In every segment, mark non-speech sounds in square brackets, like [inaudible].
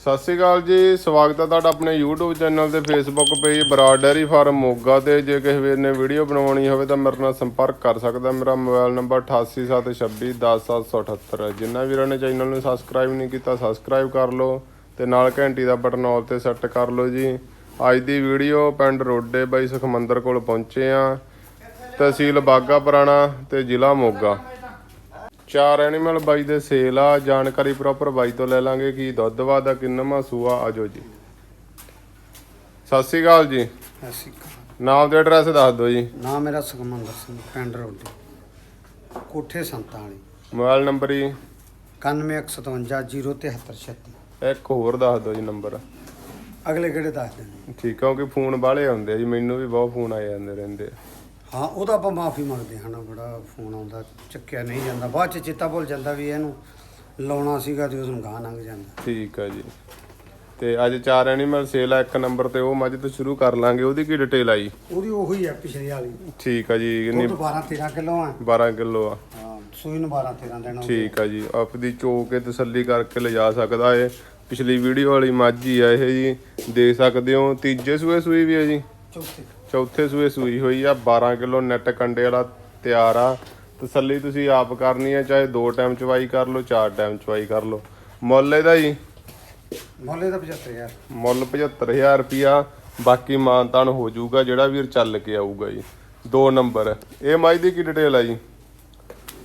ਸਤਿ ਸ਼੍ਰੀ ਅਕਾਲ ਜੀ, ਸਵਾਗਤ ਹੈ ਤੁਹਾਡਾ ਆਪਣੇ YouTube ਚੈਨਲ ਤੇ Facebook page Brar dairy farm, Moga ਤੇ। ਜੇ ਕਿਸੇ ਵੀਰ ਨੇ ਵੀਡੀਓ ਬਣਾਉਣੀ ਹੋਵੇ ਤਾਂ ਮੇਰੇ ਨਾਲ ਸੰਪਰਕ ਕਰ ਸਕਦਾ ਮੇਰਾ ਮੋਬਾਈਲ ਨੰਬਰ 8876210778 ਹੈ। ਜਿਨ੍ਹਾਂ ਵੀਰਾਂ ਨੇ ਚੈਨਲ ਨੂੰ ਸਬਸਕ੍ਰਾਈਬ ਨਹੀਂ ਕੀਤਾ ਸਬਸਕ੍ਰਾਈਬ ਕਰ ਲਓ ਤੇ ਨਾਲ ਘੰਟੀ ਦਾ ਬਟਨ ਆਲ ਤੇ ਸੈੱਟ ਕਰ ਲਓ ਜੀ। ਅੱਜ ਦੀ ਵੀਡੀਓ ਪਿੰਡ ਰੋਡੇ ਬਾਈ ਸੁਖਮੰਦਰ ਕੋਲ ਪਹੁੰਚੇ ਆ ਤਹਿਸੀਲ ਬਾਗਾ ਪੁਰਾਣਾ ਤੇ ਜ਼ਿਲ੍ਹਾ ਮੋਗਾ। ਚਾਰ ਐਨੀਮਲ ਬਾਈ ਦੇ ਸੇਲ ਆ ਜਾਣਕਾਰੀ ਪ੍ਰੋਪਰ ਬਾਈ ਤੋਂ ਲੈ ਲਾਂਗੇ ਕੀ ਦੁੱਧ ਵਾਦਾ ਕਿੰਨਾ ਸੂਆ ਆਜੋ ਜੀ। ਸਤਿ ਸ਼੍ਰੀ ਅਕਾਲ ਜੀ। ਅਸੀਂ ਨਾਮ ਤੇ ਐਡਰੈਸ ਦੱਸ ਦਿਓ ਜੀ। ਨਾਮ ਮੇਰਾ ਸੁਖਮੰਦਰ ਸਿੰਘ ਪਿੰਡ ਰੋਡੀ। ਕੋਠੇ ਸੰਤਾਂ ਵਾਲੀ ਮੋਬਾਈਲ ਨੰਬਰ ਜੀ। 9157 ਇੱਕ ਹੋਰ ਦੱਸ ਦਿਓ ਜੀ ਨੰਬਰ। ਅਗਲੇ ਕਿਹੜੇ ਦੱਸ ਦੇਣੇ ਠੀਕ ਕਿਉਂਕਿ ਫੋਨ ਬਾਹਲੇ ਆਉਂਦੇ ਆ ਜੀ ਮੈਨੂੰ ਵੀ ਬਹੁਤ ਫੋਨ ਆਏ ਜਾਂਦੇ ਰਹਿੰਦੇ ਆ। ਹਾਂ ਉਹਦਾ ਆਪਾਂ ਮਾਫੀ ਮੰਗਦੇ ਹਾਂ ਨਾ ਬੜਾ ਫੋਨ ਆਉਂਦਾ ਚੱਕਿਆ ਨਹੀਂ ਜਾਂਦਾ। ਬਾਅਦ ਚ ਚੇਤਾ ਭੁੱਲ ਜਾਂਦਾ ਵੀ ਇਹਨੂੰ ਲਾਉਣਾ ਸੀਗਾ ਤੇ ਉਸ ਨੂੰ ਗਾਂ ਲੰਘ ਜਾਂਦਾ। ਠੀਕ ਆ ਜੀ। ਤੇ ਅੱਜ ਚਾਰ ਐਨੀਮਲ ਸੇਲ ਆ ਇੱਕ ਨੰਬਰ ਤੇ ਉਹ ਮੱਝ ਤੋਂ ਸ਼ੁਰੂ ਕਰ ਲਾਂਗੇ ਉਹਦੀ ਕੀ ਡਿਟੇਲ ਆਈ ਉਹਦੀ ਉਹੀ ਹੈ ਪਿਛਲੀ ਵਾਲੀ। ਠੀਕ ਆ ਜੀ ਕਿੰਨੀ ਤੋਂ 12 13 ਕਿਲੋ ਆ। 12 ਕਿਲੋ ਆ। ਹਾਂ ਸੂਈ ਨੂੰ 12 13 ਦੇਣਾ ਠੀਕ ਆ ਜੀ ਆਪਦੀ ਚੋ ਕੇ ਤਸੱਲੀ ਕਰਕੇ ਲਿਜਾ ਸਕਦਾ ਏ ਪਿਛਲੀ ਵੀਡੀਓ ਵਾਲੀ ਮੱਝ ਹੀ ਆ ਇਹ ਜੀ ਦੇਖ ਸਕਦੇ ਹੋ ਤੀਜੇ ਸੂਏ ਸੂਈ ਵੀ ਆ ਜੀ। ਚੌਥੇ। ਚੌਥੇ ਸੂਏ ਸੂਈ ਹੋਈ ਆ 12 ਕਿਲੋ ਨੈਟ ਕੰਡੇ ਵਾਲਾ ਤਿਆਰ ਆ। ਤਸੱਲੀ ਤੁਸੀਂ ਆਪ ਕਰਨੀ ਆ ਚਾਹੇ ਦੋ ਟਾਈਮ ਚਵਾਈ ਕਰ ਲਓ ਚਾਰ ਟਾਈਮ ਚਵਾਈ ਕਰ ਲਓ। ਮੁੱਲ ਇਹਦਾ ਜੀ? ਮੋਲੇ ਦਾ 75000 ਮੁੱਲ 75000 ਰੁਪਿਆ ਬਾਕੀ ਮਾਨਤਾਨ ਹੋ ਜਾਊਗਾ ਜਿਹੜਾ ਵੀਰ ਚੱਲ ਕੇ ਆਊਗਾ ਜੀ। ਦੋ ਨੰਬਰ। ਇਹ ਮੱਝ ਦੀ ਕੀ ਡਿਟੇਲ ਆ ਜੀ?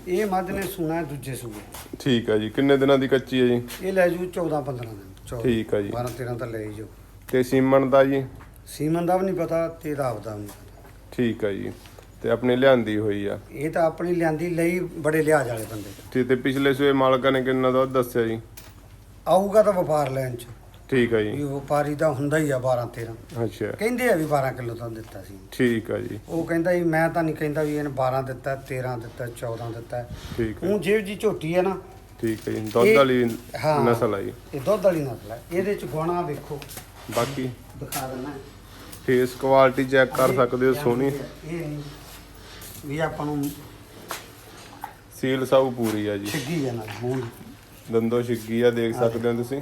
ਇਹ ਮੱਝ ਨੇ ਸੁਣਾ ਦੂਜੇ ਸੂਏ। ਠੀਕ ਆ ਜੀ। ਕਿੰਨੇ ਦਿਨਾਂ ਦੀ ਕੱਚੀ ਹੈ ਜੀ? ਇਹ ਲੈ ਜੂ 14 15 ਦਿਨ। 14 ਠੀਕ ਆ ਜੀ। 12 13 ਤਾਂ ਲੈ ਜੋ ਤੇ ਸੀਮਨ ਦਾ ਜੀ? ਸੀਮਨ ਦਾ ਵੀ ਨਹੀਂ ਪਤਾ ਤੇ ਇਹਦਾ ਆਪਦਾ ਵੀ ਨਹੀਂ ਪਤਾ। ਠੀਕ ਆ ਜੀ। ਤੇ ਆਪਣੀ ਲਿਆਂਦੀ ਹੋਈ ਆ। ਇਹ ਤਾਂ ਆਪਣੀ ਲਿਆਂਦੀ ਲਈ ਬੜੇ ਲਿਹਾਜ਼ ਵਾਲੇ ਬੰਦੇ ਤੇ ਤੇ ਪਿਛਲੇ ਸੂਏ ਮਾਲਕਾਂ ਨੇ ਕਿੰਨਾ ਦੁੱਧ ਦੱਸਿਆ ਜੀ? ਆਊਗਾ ਤਾਂ ਵਪਾਰ ਲੈਣ ਚ। ਠੀਕ ਆ ਜੀ। ਵਪਾਰੀ ਦਾ ਹੁੰਦਾ ਹੀ ਆ 12 13 ਅੱਛਾ। ਕਹਿੰਦੇ ਆ ਵੀ 12 ਕਿਲੋ ਤਾਂ ਦਿੱਤਾ ਸੀ। ਠੀਕ ਆ ਜੀ। ਉਹ ਕਹਿੰਦਾ ਵੀ ਮੈਂ ਤਾਂ ਨਹੀਂ ਕਹਿੰਦਾ ਵੀ ਇਹਨੇ 12 ਦਿੱਤਾ 13 ਦਿੱਤਾ 14 ਦਿੱਤਾ। ਠੀਕ ਆ ਉਹ ਜਿਹੋ ਜੀ ਝੋਟੀ ਹੈ ਨਾ। ਠੀਕ ਆ ਜੀ। ਦੁੱਧ ਇਹ- ਵਾਲੀ ਹਾਂ। ਨਸਲ ਆ ਜੀ। ਇਹ ਦੁੱਧ ਵਾਲੀ ਨਸਲ ਹੈ ਇਹਦੇ ਚ ਗੁਣਾ ਵੇਖੋ। ਬਾਕੀ? ਦਿਖਾ ਦਿੰਦਾ। ਫੇਸ ਕੁਆਲਿਟੀ ਚੈੱਕ ਕਰ ਸਕਦੇ ਹੋ ਸੋਹਣੀ। ਇਹ ਨਹੀਂ ਵੀ ਆਪਾਂ ਨੂੰ ਸੀਲ ਸਭ ਪੂਰੀ ਆ ਜੀ। ਛਿੱਗੀ ਨਾਲ ਮੂੰਹ। ਦੰਦੋ ਛਿੱਗੀ ਆ ਦੇਖ ਸਕਦੇ ਹੋ ਤੁਸੀਂ।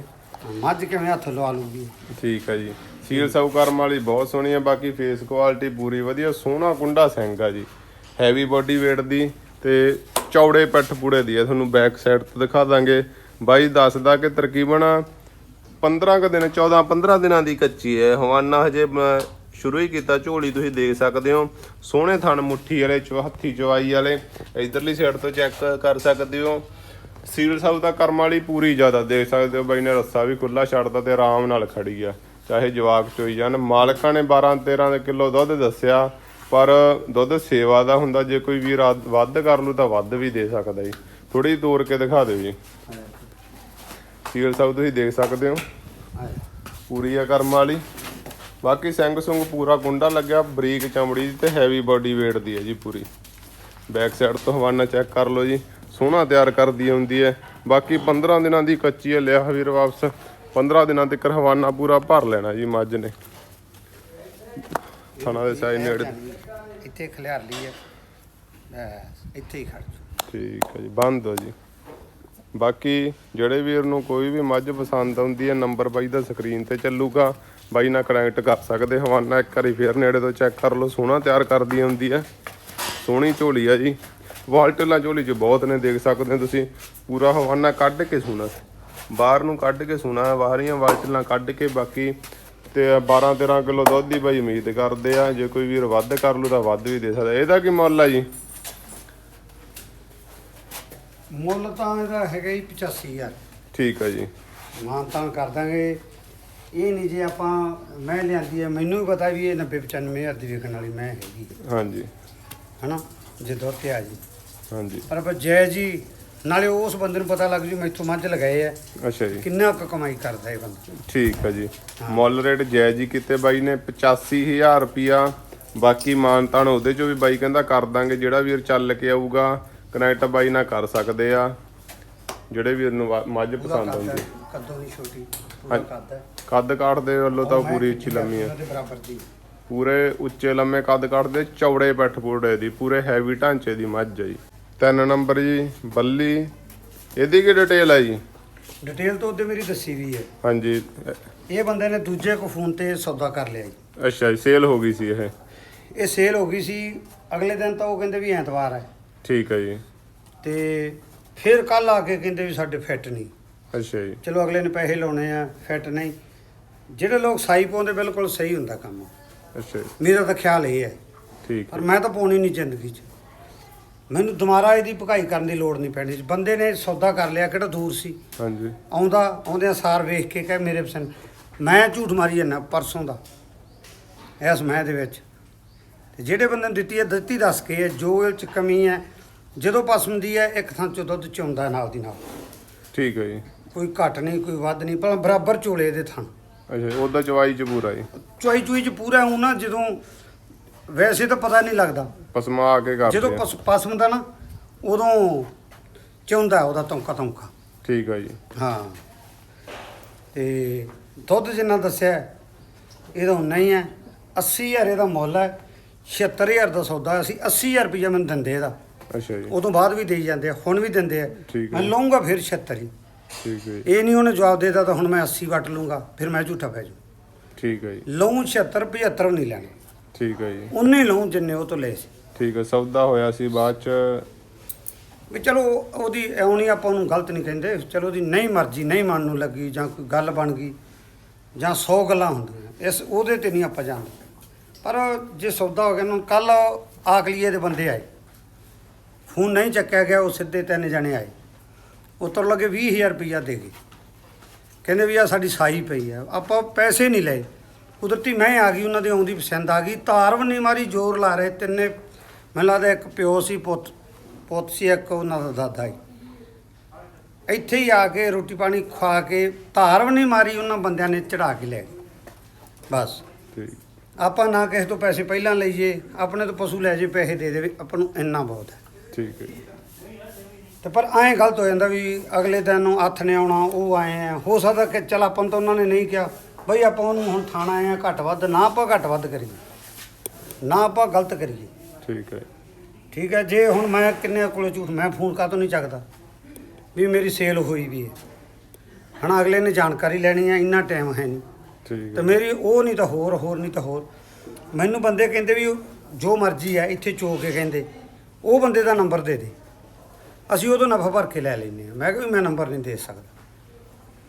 ਮੱਝ ਕਿਵੇਂ ਹੱਥ ਲਵਾ ਲੂਗੀ? ਠੀਕ ਆ ਜੀ। ਸੀਲ ਸਭ ਕਰਮ ਵਾਲੀ ਬਹੁਤ ਸੋਹਣੀ ਆ ਬਾਕੀ ਫੇਸ ਕੁਆਲਿਟੀ ਪੂਰੀ ਵਧੀਆ। ਸੋਹਣਾ ਕੁੰਡਾ ਸਿੰਘ ਆ ਜੀ। ਹੈਵੀ ਬੋਡੀ weight ਦੀ ਤੇ ਚੌੜੇ ਪਿੱਠ ਪੂੜੇ ਦੀ ਆ। ਤੁਹਾਨੂੰ ਬੈਕ ਸਾਈਡ ਤੋਂ ਦਿਖਾ ਦਾਂਗੇ। ਬਾਈ ਦੱਸਦਾ ਕਿ ਤਕਰੀਬਨ 15 ਕ ਦਿਨ 14 15 ਦਿਨਾਂ ਦੀ ਕੱਚੀ ਹੈ। ਹਵਾਨਾ ਹਜੇ ਸ਼ੁਰੂ ਹੀ ਕੀਤਾ। ਝੋਲੀ ਤੁਸੀਂ ਦੇਖ ਸਕਦੇ ਹੋ। ਸੋਹਣੇ ਥਣ ਮੁੱਠੀ ਵਾਲੇ, ਚੋ, ਹੱਥੀ ਚਵਾਈ ਵਾਲੇ। ਇਧਰਲੀ ਸਾਈਡ ਤੋਂ ਚੈੱਕ ਕਰ ਸਕਦੇ ਹੋ। ਸੀਲ ਸਭ ਦਾ ਕਰਮ ਵਾਲੀ ਪੂਰੀ ਜ਼ਿਆਦਾ ਦੇਖ ਸਕਦੇ ਹੋ। ਬਾਈ ਨੇ ਰੱਸਾ ਵੀ ਖੁੱਲਾ ਛੱਡਦਾ ਤੇ ਆਰਾਮ ਨਾਲ ਖੜੀ ਆ। ਚਾਹੇ ਜਵਾਕ ਚੋਈ ਜਾਣ। ਮਾਲਕਾਂ ਨੇ 12 13 ਦੇ ਕਿਲੋ ਦੁੱਧ ਦੱਸਿਆ, ਪਰ ਦੁੱਧ ਸੇਵਾ ਦਾ ਹੁੰਦਾ। ਜੇ ਕੋਈ ਵੀਰ ਆਦ- ਵੱਧ ਕਰ ਲੂ ਤਾਂ ਵੱਧ ਵੀ ਦੇ ਸਕਦਾ ਜੀ। ਥੋੜੀ ਤੋੜ ਕੇ ਦਿਖਾ ਦਿਓ ਜੀ। ਸੀਲ ਸਭ ਤੁਸੀਂ ਦੇਖ ਸਕਦੇ ਹੋ। ਪੂਰੀ ਆ ਕਰਮ ਵਾਲੀ। ਬਾਕੀ ਸਿੰਘ ਸੁੰਗ ਪੂਰਾ ਗੁੰਡਾ ਲੱਗਿਆ ਬਰੀਕ ਚਮੜੀ ਦੀ ਤੇ ਹੈਵੀ ਬਾਡੀ weight ਦੀ ਹੈ ਜੀ ਪੂਰੀ। ਬੈਕ ਸਾਈਡ ਤੋਂ ਹਵਾਨਾ ਚੈੱਕ ਕਰ ਲਓ ਜੀ। ਸੋਹਣਾ ਤਿਆਰ ਕਰਦੀ ਹੁੰਦੀ ਹੈ। ਬਾਕੀ 15 ਦਿਨਾਂ ਦੀ ਕੱਚੀ ਹੈ ਲਿਆ ਵੀਰ ਵਾਪਸ। 15 ਦਿਨਾਂ ਤੱਕ ਹਵਾਨਾ ਪੂਰਾ ਭਰ ਲੈਣਾ ਜੀ ਮੱਝ ਨੇ। ਥਣਾ ਦੇ ਸਾਈਜ਼ ਨੇੜੇ। ਇੱਥੇ ਖਲਿਆਰ ਲਈ ਹੈ ਇੱਥੇ ਹੀ ਖੜ। ਠੀਕ ਹੈ ਜੀ ਬੰਦ ਹੋ ਜੀ। ਬਾਕੀ ਜਿਹੜੇ ਵੀਰ ਨੂੰ ਕੋਈ ਵੀ ਮੱਝ ਪਸੰਦ ਆਉਂਦੀ ਹੈ ਨੰਬਰ ਬਾਈ ਦਾ ਸਕਰੀਨ ਤੇ ਚੱਲੂਗਾ। ਬਾਈ ਨਾਲ ਕਨੈਕਟ ਕਰ ਸਕਦੇ ਹਵਾਨਾ ਇੱਕ ਵਾਰੀ ਫੇਰ ਨੇੜੇ ਤੋਂ ਚੈੱਕ ਕਰ ਲਓ, ਸੋਹਣਾ ਤਿਆਰ ਕਰਦੀ ਹੁੰਦੀ ਹੈ। ਸੋਹਣੀ ਝੋਲੀ ਆ ਜੀ। ਵਾਲਟਲਾਂ ਝੋਲੀ 'ਚ ਬਹੁਤ ਨੇ, ਦੇਖ ਸਕਦੇ ਹੋ ਤੁਸੀਂ। ਪੂਰਾ ਹਵਾਨਾ ਕੱਢ ਕੇ ਸੁਣਾ ਬਾਹਰ ਨੂੰ ਕੱਢ ਕੇ ਸੁਣਾ ਬਾਹਰੀਆਂ ਵਾਲਟਲਾਂ ਕੱਢ ਕੇ ਬਾਕੀ ਤੇ 12 13 ਕਿਲੋ ਦੁੱਧ ਦੀ ਬਾਈ ਉਮੀਦ ਕਰਦੇ ਆ, ਜੇ ਕੋਈ ਵੀਰ ਵੱਧ ਕਰ ਲੂ ਤਾਂ ਵੱਧ ਵੀ ਦੇ ਸਕਦਾ। ਇਹਦਾ ਕੀ ਮੁੱਲ ਆ ਜੀ? ਮੁੱਲ ਤਾਂ ਇਹਦਾ ਹੈਗਾ ਹੀ 85000 ਠੀਕ ਆ ਜੀ। ਮਾਨ ਤਾਂ ਕਰ ਦਾਂਗੇ। ਇਹ ਨਹੀਂ ਜੇ ਆਪਾਂ ਮੈਂ ਲਿਆਂਦੀ ਹੈ ਮੈਨੂੰ ਵੀ ਪਤਾ ਵੀ ਇਹ 90 95000 ਦੀ ਵਿਕਣ ਵਾਲੀ ਮੈਂ ਹੈਗੀ ਹਾਂਜੀ। ਹਨਾ? ਜੇ ਦੁੱਧ ਤੇ ਆ ਜੀ। ਹਾਂਜੀ। ਪਰ ਆਪਾਂ ਜੈ ਜੀ ਨਾਲੇ ਉਸ ਬੰਦੇ ਨੂੰ ਪਤਾ ਲੱਗ ਜੂ ਮੈਥੋਂ ਮੱਝ ਲਗਾਏ ਆ। ਅੱਛਾ ਜੀ। ਕਿੰਨਾ ਕੁ ਕਮਾਈ ਕਰਦਾ ਇਹ ਬੰਦਾ। ਠੀਕ ਆ ਜੀ। ਮੁੱਲ ਰੇਟ ਜਾਇਜ਼ ਹੀ ਕੀਤੇ ਬਾਈ ਨੇ 85000 ਰੁਪਿਆ ਬਾਕੀ ਮਾਨਤਾਨ ਉਹਦੇ ਚੋਂ ਵੀ ਬਾਈ ਕਹਿੰਦਾ ਕਰ ਦਾਂਗੇ ਜਿਹੜਾ ਵੀਰ ਚੱਲ ਕੇ ਆਊਗਾ। ਕਨੈਕਟ ਬਾਈ ਨਾਲ ਕਰ ਸਕਦੇ ਆ ਜਿਹੜੇ ਵਾ- ਮੱਝ ਪਸੰਦ ਆਉਂਦੀ। ਕੱਦੋਂ ਦੀ ਛੋਟੀ ਪੂਰਾ ਕੱਦ ਹੈ। ਕੱਦ ਕਾਠ ਦੇ ਵੱਲੋਂ ਤਾਂ ਪੂਰੀ ਉੱਚੀ ਲੰਮੀ ਆ ਬਰਾਬਰ ਦੀ। ਪੂਰੇ ਉੱਚੇ ਲੰਮੇ ਕੱਦ ਕਾਠ ਦੇ ਚੌੜੇ ਪਿੱਠ ਪੂੜੇ ਦੀ ਪੂਰੇ ਹੈਵੀ ਢਾਂਚੇ ਦੀ ਮੱਝ ਆ ਜੀ। ਤਿੰਨ ਨੰਬਰ ਜੀ ਬੱਲੀ। ਇਹਦੀ ਕੀ ਡਿਟੇਲ ਆ ਜੀ? ਡਿਟੇਲ ਤਾਂ ਉਹਦੇ ਮੇਰੀ ਦੱਸੀ ਵੀ ਹੈ। ਹਾਂਜੀ। ਇਹ ਬੰਦੇ ਨੇ ਦੂਜੇ ਕੋ ਫੋਨ ਤੇ ਸੌਦਾ ਕਰ ਲਿਆ ਜੀ। ਅੱਛਾ ਜੀ ਸੇਲ ਹੋ ਗਈ ਸੀ ਇਹ। ਇਹ ਸੇਲ ਹੋ ਗਈ ਸੀ ਅਗਲੇ ਦਿਨ ਤਾਂ ਉਹ ਕਹਿੰਦੇ ਵੀ ਐਤਵਾਰ ਹੈ। ਠੀਕ ਹੈ ਜੀ। ਤੇ ਫਿਰ ਕੱਲ ਆ ਕੇ ਕਹਿੰਦੇ ਵੀ ਸਾਡੇ ਫਿੱਟ ਨਹੀਂ। ਅੱਛਾ ਜੀ। ਚਲੋ ਅਗਲੇ ਨੇ ਪੈਸੇ ਲਾਉਣੇ ਆ ਫਿੱਟ ਨਹੀਂ। ਜਿਹੜੇ ਲੋਕ ਸਾਈ ਪਾਉਂਦੇ ਬਿਲਕੁਲ ਸਹੀ ਹੁੰਦਾ ਕੰਮ। ਅੱਛਾ ਜੀ। ਮੇਰਾ ਤਾਂ ਖਿਆਲ ਇਹ ਹੈ। ਠੀਕ ਪਰ ਹੈ। ਮੈਂ ਤਾਂ ਪਾਉਣੀ ਨਹੀਂ ਜ਼ਿੰਦਗੀ 'ਚ। ਮੈਨੂੰ ਦੁਬਾਰਾ ਇਹਦੀ ਭਕਾਈ ਕਰਨ ਦੀ ਲੋੜ ਨਹੀਂ ਪੈਣੀ। ਬੰਦੇ ਨੇ ਸੌਦਾ ਕਰ ਲਿਆ ਕਿਹੜਾ ਦੂਰ ਸੀ। ਹਾਂਜੀ। ਆਉਂਦਾ ਆਉਂਦਿਆਂ ਸਾਰ ਵੇਖ ਕੇ ਕਹੇ ਮੇਰੇ ਪਸੰਦ। ਮੈਂ ਝੂਠ ਮਾਰੀ ਜਾਂਦਾ ਪਰਸੋਂ ਦਾ ਇਸ ਮੈਂ ਦੇ ਵਿੱਚ। ਤੇ ਜਿਹੜੇ ਬੰਦੇ ਨੂੰ ਦਿੱਤੀ ਹੈ ਦਿੱਤੀ ਦੱਸ ਕੇ ਹੈ, ਜੋ ਇਹ ਚ ਕਮੀ ਹੈ ਜਦੋਂ ਪਸੰਦੀ ਹੈ ਇੱਕ ਥਾਂ ਚੋਂ ਦੁੱਧ ਚੋਂਦਾ ਨਾਲ ਦੀ ਨਾਲ। ਠੀਕ ਹੈ ਜੀ। ਕੋਈ ਘੱਟ ਨਹੀਂ ਕੋਈ ਵੱਧ ਨਹੀਂ ਪਰ ਬਰਾਬਰ ਚੋਲੇ ਦੇ ਥਾਂ ਅੱਛਾ ਉਹਦਾ ਚਵਾਈ ਪੂਰਾ ਜੀ। ਚੁਆਈ ਚੁਈ ਚ ਪੂਰਾ ਹੂੰ ਨਾ ਜਦੋਂ ਵੈਸੇ ਤਾਂ ਪਤਾ ਨਹੀਂ ਲੱਗਦਾ। ਪਸਮਾ ਆ ਕੇ ਕਰਦੇ ਜਦੋਂ ਆ। ਪਸ ਪਸਮ ਦਾ ਨਾ ਉਦੋਂ ਚੌਂਦਾ ਉਹਦਾ ਤੌਂਕਾ ਤੌਂਕਾ। ਠੀਕ ਹੈ ਜੀ। ਹਾਂ। ਤੇ ਦੁੱਧ ਜਿੰਨਾ ਦੱਸਿਆ ਇਹਦਾ ਉਨਾ ਹੀ ਹੈ। 80000 ਇਹਦਾ ਮੁੱਲ ਹੈ 76000 ਦਾ ਸੌਦਾ ਅਸੀਂ 80000 ਰੁਪਏ ਮੈਨੂੰ ਦਿੰਦੇ ਇਹਦਾ। ਅੱਛਾ ਜੀ। ਉਦੋਂ ਬਾਅਦ ਵੀ ਦੇਈ ਜਾਂਦੇ ਆ ਹੁਣ ਵੀ ਦਿੰਦੇ ਆ। ਠੀਕ ਹੈ। ਮੈਂ ਲਊਂਗਾ ਫਿਰ 76 ਹੀ ਠੀਕ ਹੈ ਜੀ। ਇਹ ਨਹੀਂ ਉਹਨੇ ਜਵਾਬ ਦੇਤਾ ਤਾਂ ਹੁਣ ਮੈਂ 80 ਵੱਟ ਲਊਂਗਾ ਫਿਰ ਮੈਂ ਝੂਠਾ ਪੈ ਜੂ ਠੀਕ ਹੈ ਜੀ। ਲਊਂ 76 75 ਨਹੀਂ ਲੈਣੇ। ਠੀਕ ਹੈ ਜੀ। ਉਹਨੇ ਹੀ ਲਊਂ ਜਿੰਨੇ ਉਹ ਤੋਂ ਲਏ ਸੀ। ਠੀਕ ਹੈ ਸੌਦਾ ਹੋਇਆ ਸੀ ਬਾਅਦ ਚ। ਵੀ ਚਲੋ ਉਹਦੀ ਇਉਂ ਨਹੀਂ ਆਪਾਂ ਉਹਨੂੰ ਗਲਤ ਨਹੀਂ ਕਹਿੰਦੇ ਚਲੋ ਉਹਦੀ ਨਹੀਂ ਮਰਜ਼ੀ ਨਹੀਂ ਮਨ ਨੂੰ ਲੱਗੀ ਜਾਂ ਕੋਈ ਗੱਲ ਬਣ ਗਈ ਜਾਂ 100 ਗੱਲਾਂ ਹੁੰਦੀਆਂ। ਇਸ ਉਹਦੇ ਤੇ ਨਹੀਂ ਆਪਾਂ ਜਾਣਦੇ। ਪਰ ਜੇ ਸੌਦਾ ਹੋ ਗਿਆ ਨਾ ਕੱਲ ਆਕਲੀਏ ਦੇ ਬੰਦੇ ਆਏ। ਫੋਨ ਨਹੀਂ ਚੱਕਿਆ ਗਿਆ ਉਹ ਸਿੱਧੇ ਤਿੰਨ ਜਣੇ ਆਏ। ਉਤਰ ਲੱਗੇ 20000 ਰੁਪਈਆ ਦੇ ਗਏ। ਕਹਿੰਦੇ ਵੀ ਆ ਸਾਡੀ ਸਾਈ ਪਈ ਆ ਆਪਾਂ ਪੈਸੇ ਨਹੀਂ ਲਏ। ਕੁਦਰਤੀ ਮੈਂ ਆ ਗਈ ਉਹਨਾਂ ਦੀ ਆਉਂਦੀ ਪਸੰਦ ਆ ਗਈ। ਤਾਰ ਵੀ ਨਹੀਂ ਮਾਰੀ ਜ਼ੋਰ ਲਾ ਰਹੇ ਤਿੰਨੇ। ਮੈਨੂੰ ਲੱਗਦਾ ਇੱਕ ਪਿਓ ਸੀ ਪੁੱਤ ਪੁੱਤ ਸੀ ਇੱਕ ਉਹਨਾਂ ਦਾ ਦਾਦਾ ਸੀ। ਇੱਥੇ ਹੀ ਆ ਕੇ ਰੋਟੀ ਪਾਣੀ ਖਵਾ ਕੇ ਧਾਰ ਵੀ ਨਹੀਂ ਮਾਰੀ ਉਹਨਾਂ ਬੰਦਿਆਂ ਨੇ ਚੜਾ ਕੇ ਲੈ ਗਏ। ਬਸ। ਆਪਾਂ ਨਾ ਕਿਸੇ ਤੋਂ ਪੈਸੇ ਪਹਿਲਾਂ ਲਈਏ ਆਪਣੇ ਤੋਂ ਪਸ਼ੂ ਲੈ ਜੇ ਪੈਸੇ ਦੇ ਦੇਵੇ ਆਪਾਂ ਨੂੰ ਇੰਨਾ ਬਹੁਤ ਹੈ। ਠੀਕ ਹੈ ਜੀ। ਤੇ ਪਰ ਐਂ ਗਲਤ ਹੋ ਜਾਂਦਾ ਵੀ ਅਗਲੇ ਦਿਨ ਨੂੰ ਹੱਥ ਨੇ ਆਉਣਾ ਉਹ ਆਏ ਆ। ਹੋ ਸਕਦਾ ਕਿ ਚਲ ਆਪਾਂ ਨੂੰ ਤਾਂ ਉਹਨਾਂ ਨੇ ਨਹੀਂ ਕਿਹਾ। ਬਈ ਆਪਾਂ ਉਹਨੂੰ ਹੁਣ ਥਾਣਾ ਆਏ ਆ ਘੱਟ ਵੱਧ ਨਾ ਆਪਾਂ ਘੱਟ ਵੱਧ ਕਰੀਏ। ਨਾ ਆਪਾਂ ਗਲਤ ਕਰੀਏ। ਠੀਕ ਹੈ। ਠੀਕ ਹੈ ਜੇ ਹੁਣ ਮੈਂ ਕਿੰਨੇ ਕੋਲੇ ਝੂਠ ਮੈਂ ਫੋਨ ਕਾਹਤੋਂ ਨਹੀਂ ਚੱਕਦਾ? ਵੀ ਮੇਰੀ ਸੇਲ ਹੋਈ ਵੀ ਹੈ। ਹਣਾ ਅਗਲੇ ਨੇ ਜਾਣਕਾਰੀ ਲੈਣੀ ਹੈ ਇੰਨਾ ਟਾਈਮ ਹੈ ਨਹੀਂ। ਠੀਕ ਤੇ ਹੈ ਮੇਰੀ ਉਹ ਨਹੀਂ ਤਾਂ ਹੋਰ ਹੋਰ ਨਹੀਂ ਤਾਂ ਹੋਰ। ਮੈਨੂੰ ਬੰਦੇ ਕਹਿੰਦੇ ਵੀ ਜੋ ਮਰਜ਼ੀ ਹੈ ਇੱਥੇ ਚੋ ਕੇ ਕਹਿੰਦੇ। ਉਹ ਬੰਦੇ ਦਾ ਨੰਬਰ ਦੇ ਦੇ। ਅਸੀਂ ਉਹਦੋਂ ਨਫਾ ਭਰ ਕੇ ਲੈ ਲੈਂਦੇ ਹਾਂ। ਮੈਂ ਕਿਹਾ ਵੀ ਮੈਂ ਨੰਬਰ ਨਹੀਂ ਦੇ ਸਕਦਾ।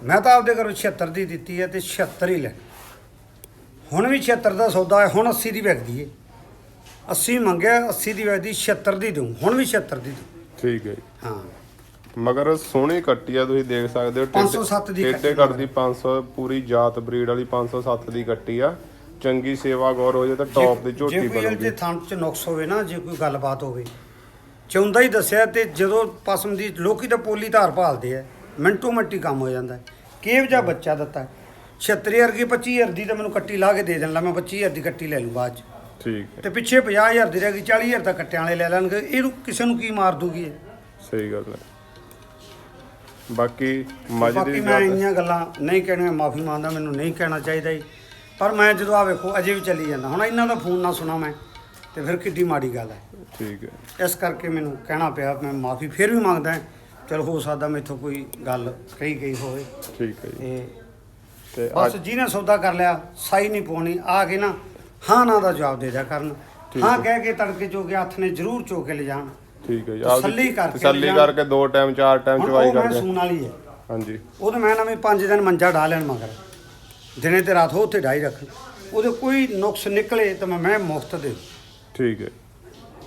ਮੈਂ ਤਾਂ ਆਪਦੇ ਘਰੋਂ 76 ਦੀ ਦਿੱਤੀ ਹੈ ਤੇ 76 ਹੀ ਲੈ। ਹੁਣ ਵੀ 76 ਦਾ ਸੌਦਾ ਹੈ ਹੁਣ 80 ਦੀ ਵਿਕਦੀ ਹੈ। 80 ਮੰਗਿਆ 80 ਦੀ ਵਿਕਦੀ 76 ਦੀ ਦਊਂ। ਹੁਣ ਵੀ 76 ਦੀ ਦਊਂ। ਠੀਕ ਹੈ ਜੀ। ਹਾਂ। ਮਗਰ ਸੋਹਣੀ ਕੱਟੀ ਆ ਤੁਸੀਂ ਦੇਖ ਸਕਦੇ ਹੋ। 507 ਦੀ ਟੇਡੇ ਕੱਟੀ ਕੱਟਦੀ 500 ਪੂਰੀ ਜਾਤ ਬਰੀਡ ਵਾਲੀ 507 ਦੀ ਕੱਟੀ ਆ। ਚੰਗੀ ਸੇਵਾ ਗੌਰ ਹੋ ਜੇ ਤਾਂ ਟੌਪ ਦੀ ਜੇ ਝੋਟੀ ਕੋਈ ਇਹਦੇ ਬਣੂਗੀ। ਥਣ ਚ ਨੁਕਸ ਹੋਵੇ ਨਾ ਜੇ ਕੋਈ ਗੱਲਬਾਤ ਹੋਵੇ। ਚਾਹੁੰਦਾ ਹੀ ਦੱਸਿਆ ਤੇ ਜਦੋਂ ਪਸਮ ਦੀ ਲੋਕੀ ਤਾਂ ਪੋਲੀ ਧਾਰ ਭਾਲਦੇ ਆ ਮਿੰਟੋ ਮਿੰਟੀ ਕੰਮ ਹੋ ਜਾਂਦਾ। ਕਿਹੋ ਜਿਹਾ ਬੱਚਾ ਦਿੱਤਾ? 76 ਵਰਗੀ 25000 ਦੀ ਤਾਂ ਮੈਨੂੰ ਕੱਟੀ ਲਾ ਕੇ ਦੇ ਦੇਣ ਲਾ ਮੈਂ 25000 ਦੀ ਕੱਟੀ ਲੈ ਲੂ ਬਾਅਦ ਚ। ਠੀਕ ਹੈ। ਤੇ ਪਿੱਛੇ 50000 ਦੀ ਰਹਿ ਗਈ 40000 ਤਾਂ ਕੱਟਿਆਂ ਵਾਲੇ ਲੈ ਲੈਣਗੇ। ਇਹਨੂੰ ਕਿਸੇ ਨੂੰ ਕੀ ਮਾਰ ਦੂਗੀ ਇਹ? ਸਹੀ ਗੱਲ ਹੈ। ਬਾਕੀ ਦੀ ਬਾਕੀ ਮੈਂ ਇੰਨੀਆਂ ਗੱਲਾਂ ਨਹੀਂ ਕਹਿਣੀਆਂ ਮਾਫੀ ਮੰਗਦਾ ਮੈਨੂੰ ਨਹੀਂ ਕਹਿਣਾ ਚਾਹੀਦਾ ਜੀ। ਪਰ ਮੈਂ ਜਦੋਂ ਆ ਵੇਖੋ ਅਜੇ ਵੀ ਚੱਲੀ ਜਾਂਦਾ। ਹੁਣ ਇਹਨਾਂ ਦਾ ਫੋਨ ਨਾ ਸੁਣਾ ਮੈਂ। ਤੇ ਫਿਰ ਕਿੱਡੀ ਮਾੜੀ ਗੱਲ ਹੈ। ਠੀਕ ਹੈ। ਇਸ ਕਰਕੇ ਮੈਨੂੰ ਕਹਿਣਾ ਪਿਆ ਮੈਂ ਮਾਫੀ ਫਿਰ ਵੀ ਮੰਗਦਾ ਚਲ ਹੋ ਸਕਦਾ ਮੈਥੋਂ ਕੋਈ ਗੱਲ ਕਹੀ ਗਈ ਹੋਵੇ। ਠੀਕ ਹੈ ਜੀ। ਤੇ ਤੇ ਬਸ ਅੱਜ ਜਿਹਨੇ ਸੌਦਾ ਕਰ ਲਿਆ ਸਾਈ ਨਹੀਂ ਪਾਉਣੀ ਆ ਕੇ ਨਾ ਹਾਂ ਨਾ ਦਾ ਜਵਾਬ ਦੇ ਦਿਆ ਕਰਨ। ਠੀਕ ਹਾਂ ਹੈ। ਕਹਿ ਕੇ ਤੜਕੇ ਚੋ ਕੇ ਹੱਥ ਨੇ ਜ਼ਰੂਰ ਚੋ ਕੇ ਲਿਜਾਣ। ਠੀਕ ਹੈ ਜੀ। ਤਸੱਲੀ ਕਰਕੇ ਤਸੱਲੀ ਲਿਜਾਣ। ਕਰਕੇ ਦੋ ਟਾਈਮ ਚਾਰ ਟਾਈਮ ਹੁਣ ਚਵਾਈ ਉਹ ਮੈਂ ਕਰਦੇ ਸੂਣ ਵਾਲੀ ਹੈ। ਹਾਂਜੀ। ਉਹਦੇ ਮੈਂ ਨਵੇਂ 5 ਦਿਨ ਮੰਜਾ ਢਾ ਲੈਣ ਮਗਰ। ਦਿਨੇ ਤੇ ਰਾਤ ਉਹ ਉੱਥੇ ਢਾਈ ਰੱਖ। ਉਹਦੇ ਕੋਈ ਨੁਕਸ ਨਿਕਲੇ ਤਾਂ ਮੈਂ ਮੈਂ ਮੁਫਤ ਦੇ ਠੀਕ ਹੈ।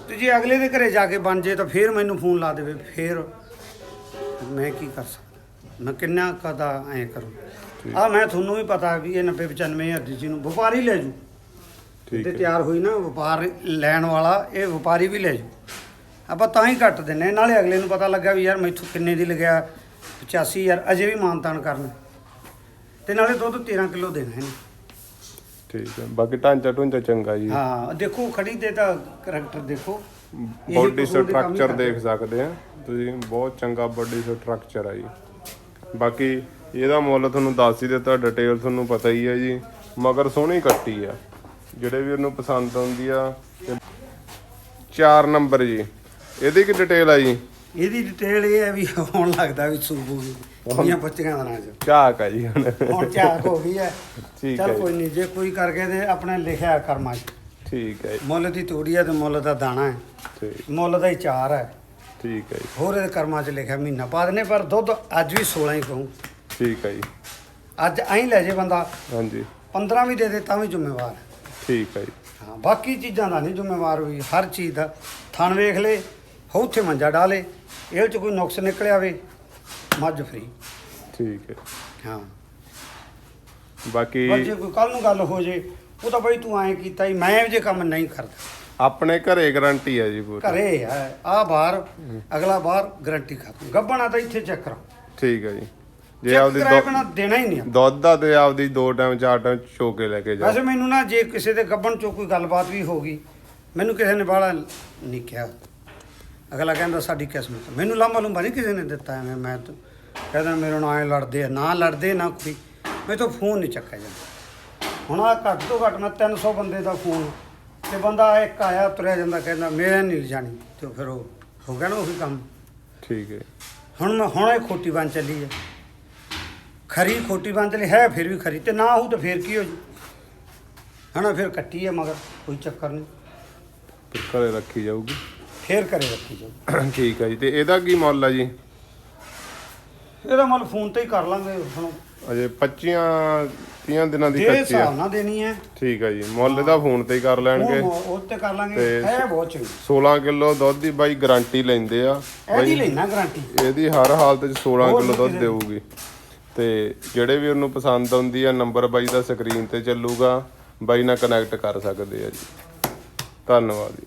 ਤੇ ਜੇ ਅਗਲੇ ਦੇ ਘਰੇ ਜਾ ਕੇ ਬਣ ਜੇ ਤਾਂ ਫੇਰ ਮੈਨੂੰ ਫੋਨ ਲਾ ਦੇਵੇ ਫੇਰ ਮੈਂ ਕੀ ਕਰ ਸਕਦਾ? ਮੈਂ ਕਿੰਨਾ ਕਦਾ ਐ ਕਰੂੰ। ਆ ਮੈਂ ਤੁਹਾਨੂੰ ਵੀ ਪਤਾ ਵੀ ਇਹ 90 95 ਹਜ਼ਾਰ ਦੀ ਜਿਹਨੂੰ ਵਪਾਰੀ ਲੈ ਜੂ। ਠੀਕ ਤੇ ਹੈ। ਤਿਆਰ ਹੋਈ ਨਾ ਵਪਾਰ ਲੈਣ ਵਾਲਾ ਇਹ ਵਪਾਰੀ ਵੀ ਲੈ ਜੂ। ਆਪਾਂ ਤਾਂ ਹੀ ਘੱਟ ਦਿੰਨੇ ਨਾਲੇ ਅਗਲੇ ਨੂੰ ਪਤਾ ਲੱਗਾ ਵੀ ਯਾਰ ਮੈਥੋਂ ਕਿੰਨੇ ਦੀ ਲੱਗਿਆ 85000 ਅਜੇ ਵੀ ਮਾਨਤਾਨ ਕਰਨਾ। ਤੇ ਨਾਲੇ ਦੁੱਧ 13 ਕਿਲੋ ਦੇਣਾ ਇਹਨੇ। ਠੀਕ ਹੈ। ਬਾਕੀ ਢਾਂਚਾ ਢੁੰਚਾ ਚੰਗਾ ਜੀ। ਹਾਂ ਦੇਖੋ ਖੜੀ ਤੇ ਤਾਂ ਕਰੈਕਟਰ ਦੇਖੋ। ਬੋਡੀ ਦੇ ਸਟਰਕਚਰ। ਦੇਖ ਸਕਦੇ ਆ। ਤੁਸੀਂ ਬਹੁਤ ਚੰਗਾ ਬੋਡੀ ਸਟਰਕਚਰ ਆ ਜੀ। ਬਾਕੀ ਇਹਦਾ ਮੁੱਲ ਤੁਹਾਨੂੰ ਦੱਸ ਹੀ ਦਿੱਤਾ ਡਿਟੇਲ ਤੁਹਾਨੂੰ ਪਤਾ ਹੀ ਹੈ ਜੀ। ਮਗਰ ਸੋਹਣੀ ਕੱਟੀ ਆ। ਜਿਹੜੇ ਵੀ ਉਹਨੂੰ ਪਸੰਦ ਆਉਂਦੀ ਆ 4 ਨੰਬਰ ਜੀ। ਇਹਦੀ ਕੀ ਡਿਟੇਲ ਆ ਜੀ? ਇਹਦੀ ਡਿਟੇਲ ਇਹ ਹੈ ਵੀ ਹੁਣ ਲੱਗਦਾ ਵੀ ਸੂਬੂਗੀ ਉਹਦੀਆਂ ਬੱਚੀਆਂ ਦਾ ਨਾਂ ਚ। ਝਾਕ ਆ ਜੀ ਹੁਣ। ਹੁਣ ਝਾਕ ਹੋ ਗਈ ਹੈ। ਠੀਕ ਹੈ ਚਲ। ਕੋਈ ਨਹੀਂ ਜੇ ਕੋਈ ਕਰਕੇ ਤੇ ਆਪਣੇ ਲਿਖਿਆ ਕਰਮਾਂ 'ਚ। ਠੀਕ ਹੈ ਮੁੱਲ ਦੀ ਤੂੜੀ ਹੈ ਤੇ ਮੁੱਲ ਦਾ ਦਾਣਾ ਹੈ। ਠੀਕ। ਮੁੱਲ ਦਾ ਹੀ ਚਾਰ ਹੈ। ਠੀਕ ਹੈ ਜੀ। ਹੋਰ ਇਹਦੇ ਕਰਮਾਂ 'ਚ ਲਿਖਿਆ ਮਹੀਨਾ ਪਾ ਦਨੇ ਪਰ ਦੁੱਧ ਅੱਜ ਵੀ 16 ਹੀ ਕਹੂੰ ਠੀਕ ਹੈ ਜੀ। ਅੱਜ ਐਂ ਲੈ ਜੇ ਬੰਦਾ ਹਾਂਜੀ। 15 ਵੀ ਦੇ ਦੇ ਤਾਂ ਵੀ ਜ਼ਿੰਮੇਵਾਰ ਹੈ। ਠੀਕ ਹੈ ਜੀ। ਹਾਂ ਬਾਕੀ ਚੀਜ਼ਾਂ ਦਾ ਨਹੀਂ ਜ਼ਿੰਮੇਵਾਰ ਹੋਈ ਹਰ ਚੀਜ਼ ਦਾ। ਥਣ ਵੇਖ ਲੈ ਹੋ ਉੱਥੇ ਮੰਜਾ ਡਾਲੇ ਇਹ ਚ ਕੋਈ ਨੁਕਸ ਨਿਕਲਿਆ ਵੇ ਮੱਝ ਫਰੀ। ਠੀਕ ਹੈ। ਹਾਂ। ਬਾਕੀ ਪਰ ਜੇ ਕੋਈ ਕੱਲ ਨੂੰ ਗੱਲ ਹੋ ਜੇ ਉਹ ਤਾਂ ਬਈ ਤੂੰ ਐਂ ਕੀਤਾ ਹੀ ਮੈਂ ਇਹ ਜੇ ਕੰਮ ਨਹੀਂ ਕਰਦਾ। ਆਪਣੇ ਘਰੇ ਗਾਰੰਟੀ ਹੈ ਜੀ ਪੂਰੀ ਘਰੇ ਹੈ ਆ ਬਾਹਰ ਅਗਲਾ ਬਾਹਰ ਗਰੰਟੀ ਖਤਮ। ਗੱਬਣਾ ਤਾਂ ਇੱਥੇ ਚੈੱਕ ਕਰਾ ਠੀਕ ਹੈ ਜੀ। ਜੇ ਆਪਦੀ ਦੁੱਧ- ਬਿਨਾ ਦੇਣਾ ਹੀ ਨਹੀਂ ਦੁੱਧ ਦਾ ਤੇ ਆਪਦੀ ਦੋ ਟਾਈਮ ਚਾਰ ਟਾਈਮ ਚੋ ਕੇ ਲੈ ਕੇ ਜਾਓ ਵੈਸੇ ਮੈਨੂੰ ਨਾ ਜੇ ਕਿਸੇ ਦੇ ਗੱਬਣ ਚੋਂ ਕੋਈ ਗੱਲਬਾਤ ਵੀ ਹੋ ਗਈ ਮੈਨੂੰ ਕਿਸੇ ਨੇ ਬਾਹਲਾ ਨਹੀਂ ਕਿਹਾ। ਅਗਲਾ ਕਹਿੰਦਾ ਸਾਡੀ ਕਿਸਮਤ। ਮੈਨੂੰ ਲਾਮਾ ਲੂੰਬਾ ਨਹੀਂ ਕਿਸੇ ਨੇ ਦਿੱਤਾ ਐਵੇਂ ਮੈਂ ਤਾਂ ਕਹਿੰਦਾ ਮੇਰੇ ਨਾਲ ਐਂ ਲੜਦੇ ਆ ਨਾ ਲੜਦੇ ਨਾ ਕੋਈ। ਮੈਂ ਤਾਂ ਫੋਨ ਨਹੀਂ ਚੱਕਿਆ ਜਾਂਦਾ। ਹੁਣ ਆ ਘੱਟ ਤੋਂ ਘੱਟ ਮੈਂ 300 ਬੰਦੇ ਦਾ ਫੋਨ ਤੇ ਬੰਦਾ ਇੱਕ ਆਇਆ ਤੁਰਿਆ ਜਾਂਦਾ ਕਹਿੰਦਾ ਮੇਰੇ ਨਹੀਂ ਜਾਣੀ ਤੇ ਫਿਰ ਉਹ ਹੋ ਗਿਆ ਨਾ ਉਹੀ ਕੰਮ। ਠੀਕ ਹੈ। ਹੁਣ ਮੈਂ ਹੁਣ ਇਹ ਖੋਟੀ ਬਣ ਚੱਲੀ ਹੈ ਖਰੀ ਖੋਟੀ ਬਣ ਚੱਲੀ ਹੈ ਫਿਰ ਵੀ ਖਰੀ ਤੇ ਨਾ ਹੋਊ ਤਾਂ ਫਿਰ ਕੀ ਹੋ ਜੂ? ਹਨਾ ਫਿਰ ਕੱਟੀ ਹੈ ਮਗਰ ਕੋਈ ਚੱਕਰ ਨਹੀਂ। ਘਰੇ ਰੱਖੀ ਜਾਊਗੀ। ਫੇਰ ਕਰੇ ਰੱਖੀ ਜਾਊ। [coughs] ਠੀਕ ਹੈ ਜੀ ਤੇ ਇਹਦਾ ਕੀ ਮੁੱਲ ਆ ਜੀ? ਇਹਦਾ ਮੁੱਲ ਫੋਨ ਤੇ ਹੀ ਕਰ ਲਾਂਗੇ ਹੁਣ। ਅਜੇ 25 30 ਦਿਨਾਂ ਦੀ ਕੱਚੀ ਹਿਸਾਬ ਆ। ਨਾਲ ਦੇਣੀ ਹੈ। ਠੀਕ ਹੈ ਜੀ ਮੁੱਲ ਇਹਦਾ ਫੋਨ ਤੇ ਹੀ ਕਰ ਲੈਣਗੇ। ਉਹ ਉਹ ਤੇ ਕਰ ਲਾਂਗੇ। ਤੇ- ਹੈ ਬਹੁਤ ਚੰਗੀ। 16 ਕਿਲੋ ਦੁੱਧ ਦੀ ਬਾਈ ਗਾਰੰਟੀ ਲੈਂਦੇ ਆ। ਇਹਦੀ ਲੈਣਾ ਗਾਰੰਟੀ। ਇਹਦੀ ਹਰ ਹਾਲਤ 'ਚ 16 ਹੋਰ ਕਿਲੋ ਦੁੱਧ ਕਿਸੇ- ਦੇਊਗੀ। ਤੇ ਜਿਹੜੇ ਵੀ ਉਹਨੂੰ ਪਸੰਦ ਆਉਂਦੀ ਆ ਨੰਬਰ ਬਾਈ ਦਾ ਸਕਰੀਨ ਤੇ ਚੱਲੂਗਾ। ਬਾਈ ਨਾਲ ਕਨੈਕਟ ਕਰ ਸਕਦੇ ਆ ਜੀ। ਧੰਨਵਾਦ ਜੀ।